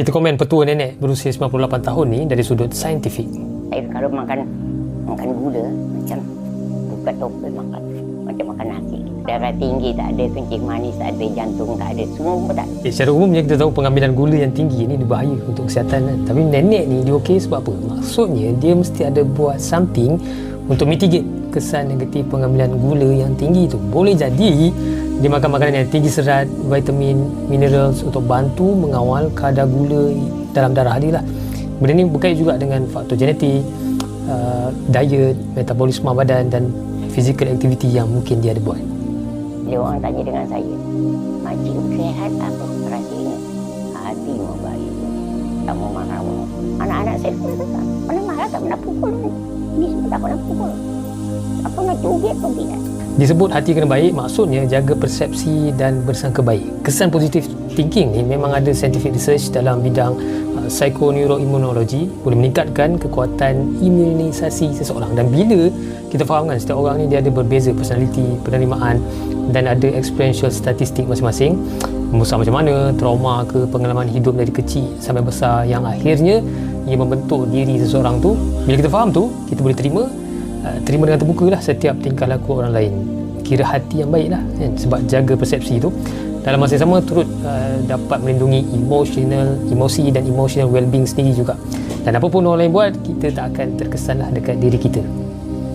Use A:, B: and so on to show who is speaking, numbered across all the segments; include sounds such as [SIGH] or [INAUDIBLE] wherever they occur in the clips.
A: Kita komen petua nenek berusia 98 tahun ni dari sudut saintifik.
B: Saya kalau makan makan gula macam buka topeng makan macam makan nasi. Darah tinggi tak ada, kencing manis tak ada, jantung tak ada, semua pun tak ada.
A: Eh, secara umumnya kita tahu pengambilan gula yang tinggi ni berbahaya untuk kesihatan kan. Tapi nenek ni dia okey sebab apa? Maksudnya dia mesti ada buat something untuk mitigate kesan negatif pengambilan gula yang tinggi tu. Boleh jadi dia makan makanan yang tinggi serat, vitamin, minerals untuk bantu mengawal kadar gula dalam darah dia lah. Benda ni berkait juga dengan faktor genetik, uh, diet, metabolisme badan dan physical activity yang mungkin dia ada buat.
B: Dia orang tanya dengan saya, Makcik sihat apa rahsianya? Hati mau baik. Tak mau marah. Anak-anak saya pun tak. Mana marah tak pernah pukul. Ni semua tak pernah pukul. Tak pernah cubit pun tidak.
A: Disebut hati kena baik maksudnya jaga persepsi dan bersangka baik. Kesan positif thinking ni memang ada scientific research dalam bidang uh, psychoneuroimmunology boleh meningkatkan kekuatan imunisasi seseorang. Dan bila kita fahamkan setiap orang ni dia ada berbeza personality, penerimaan dan ada experiential statistik masing-masing. Membesar macam mana, trauma ke pengalaman hidup dari kecil sampai besar yang akhirnya ia membentuk diri seseorang tu. Bila kita faham tu, kita boleh terima uh, terima dengan terbuka lah setiap tingkah laku orang lain kira hati yang baik lah kan? sebab jaga persepsi tu dalam masa yang sama turut uh, dapat melindungi emotional emosi dan emotional well-being sendiri juga dan apa pun orang lain buat kita tak akan terkesan lah dekat diri kita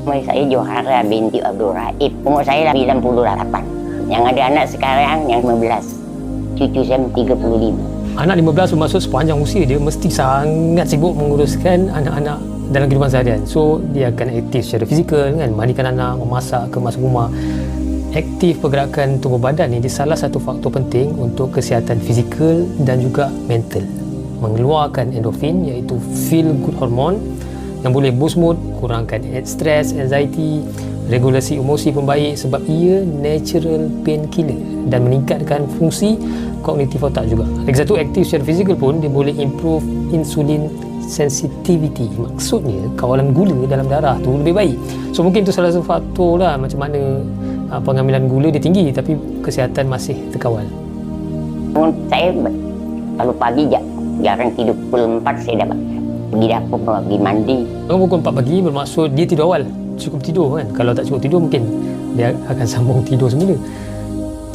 B: Nama saya Johara binti Abdul Raib. Umur saya dah 98. Yang ada anak sekarang yang 15. Cucu saya 35.
A: anak 15 bermaksud sepanjang usia dia mesti sangat sibuk menguruskan anak-anak dalam kehidupan seharian. So dia akan aktif secara fizikal kan mandikan anak memasak kemas rumah. Aktif pergerakan tubuh badan ni dia salah satu faktor penting untuk kesihatan fizikal dan juga mental. Mengeluarkan endorfin iaitu feel good hormone yang boleh boost mood, kurangkan stress, anxiety, regulasi emosi pun baik sebab ia natural painkiller dan meningkatkan fungsi kognitif otak juga. Lagi satu, aktif secara fizikal pun dia boleh improve insulin sensitivity. Maksudnya kawalan gula dalam darah tu lebih baik. So mungkin itu salah satu faktor lah macam mana uh, pengambilan gula dia tinggi tapi kesihatan masih terkawal.
B: Saya kalau pagi ja- jarang tidur pukul 4 saya dah pergi dapur pergi mandi.
A: Bangun pukul 4 pagi bermaksud dia tidur awal. Cukup tidur kan. Kalau tak cukup tidur mungkin dia akan [LAUGHS] sambung tidur semula.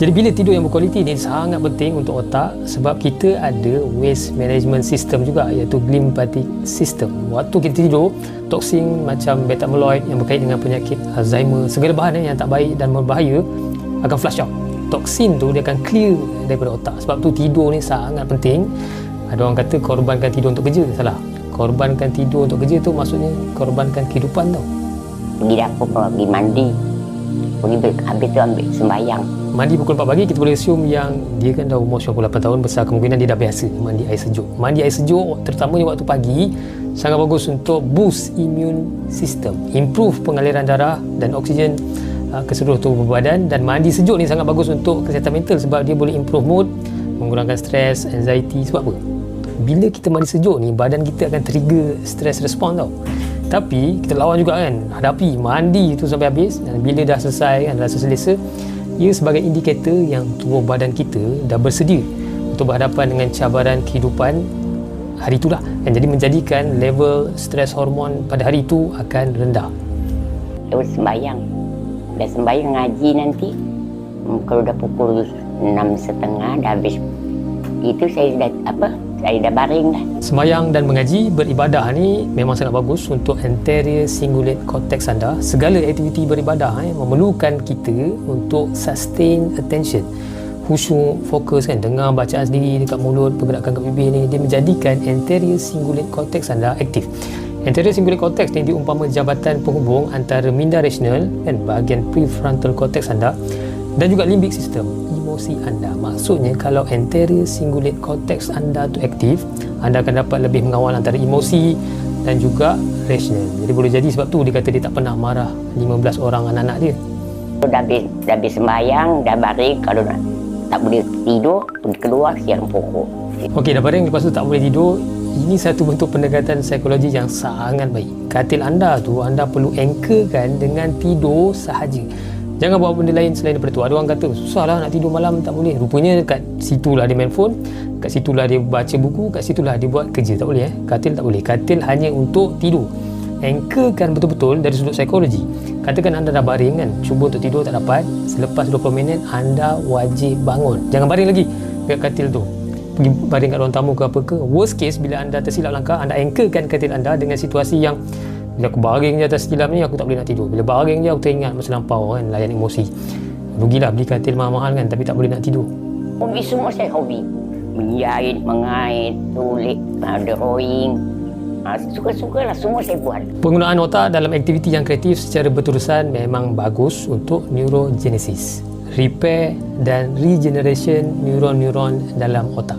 A: Jadi bila tidur yang berkualiti ni sangat penting untuk otak sebab kita ada waste management system juga iaitu glymphatic system. Waktu kita tidur, toksin macam beta amyloid yang berkait dengan penyakit Alzheimer, segala bahan yang tak baik dan berbahaya akan flush out. Toksin tu dia akan clear daripada otak. Sebab tu tidur ni sangat penting. Ada orang kata korbankan tidur untuk kerja. Salah. Korbankan tidur untuk kerja tu maksudnya korbankan kehidupan tau.
B: Pergi dapur pergi mandi. Pergi ber- habis tu ambil sembahyang.
A: Mandi pukul 4 pagi kita boleh assume yang dia kan dah umur 98 tahun besar kemungkinan dia dah biasa mandi air sejuk. Mandi air sejuk terutamanya waktu pagi sangat bagus untuk boost immune system, improve pengaliran darah dan oksigen uh, ke seluruh tubuh badan dan mandi sejuk ni sangat bagus untuk kesihatan mental sebab dia boleh improve mood, mengurangkan stres, anxiety sebab apa? Bila kita mandi sejuk ni badan kita akan trigger stress response tau. Tapi kita lawan juga kan hadapi mandi tu sampai habis dan bila dah selesai kan rasa selesa ia sebagai indikator yang tubuh badan kita dah bersedia untuk berhadapan dengan cabaran kehidupan hari itulah dan jadi menjadikan level stres hormon pada hari itu akan rendah.
B: Terus sembahyang. Dah sembahyang ngaji nanti. Kalau dah pukul enam setengah dah habis. Itu saya dah apa? Saya dah baring dah.
A: Semayang dan mengaji beribadah ni memang sangat bagus untuk anterior cingulate cortex anda. Segala aktiviti beribadah eh, memerlukan kita untuk sustain attention. Khusyuk, fokus kan, dengar bacaan sendiri dekat mulut, pergerakan kat bibir ni, dia menjadikan anterior cingulate cortex anda aktif. Anterior cingulate cortex ni diumpama jabatan penghubung antara minda rasional kan, bahagian prefrontal cortex anda dan juga limbic system emosi anda maksudnya kalau anterior cingulate cortex anda tu aktif anda akan dapat lebih mengawal antara emosi dan juga rasional jadi boleh jadi sebab tu dia kata dia tak pernah marah 15 orang anak-anak dia
B: Dah habis, dah habis sembahyang, dah baring. Kalau nak, tak boleh tidur, pergi keluar siang pokok.
A: Okey, dah baring lepas tu tak boleh tidur. Ini satu bentuk pendekatan psikologi yang sangat baik. Katil anda tu anda perlu anchorkan dengan tidur sahaja. Jangan buat benda lain selain daripada tu. Ada orang kata, susah lah nak tidur malam tak boleh. Rupanya kat situlah dia main phone, kat situlah dia baca buku, kat situlah dia buat kerja. Tak boleh eh. Katil tak boleh. Katil hanya untuk tidur. Anchorkan betul-betul dari sudut psikologi. Katakan anda dah baring kan, cuba untuk tidur tak dapat. Selepas 20 minit, anda wajib bangun. Jangan baring lagi dekat katil tu. Pergi baring kat ruang tamu ke apa ke. Worst case, bila anda tersilap langkah, anda anchorkan katil anda dengan situasi yang bila aku baring je atas tilam ni aku tak boleh nak tidur bila baring je aku teringat masa lampau kan layan emosi rugilah beli katil mahal-mahal kan tapi tak boleh nak tidur
B: Hobi semua saya hobi. Menjahit, mengait, tulis, drawing. Ah, Suka-suka lah semua saya buat.
A: penggunaan otak dalam aktiviti yang kreatif secara berterusan memang bagus untuk neurogenesis repair dan regeneration neuron-neuron dalam otak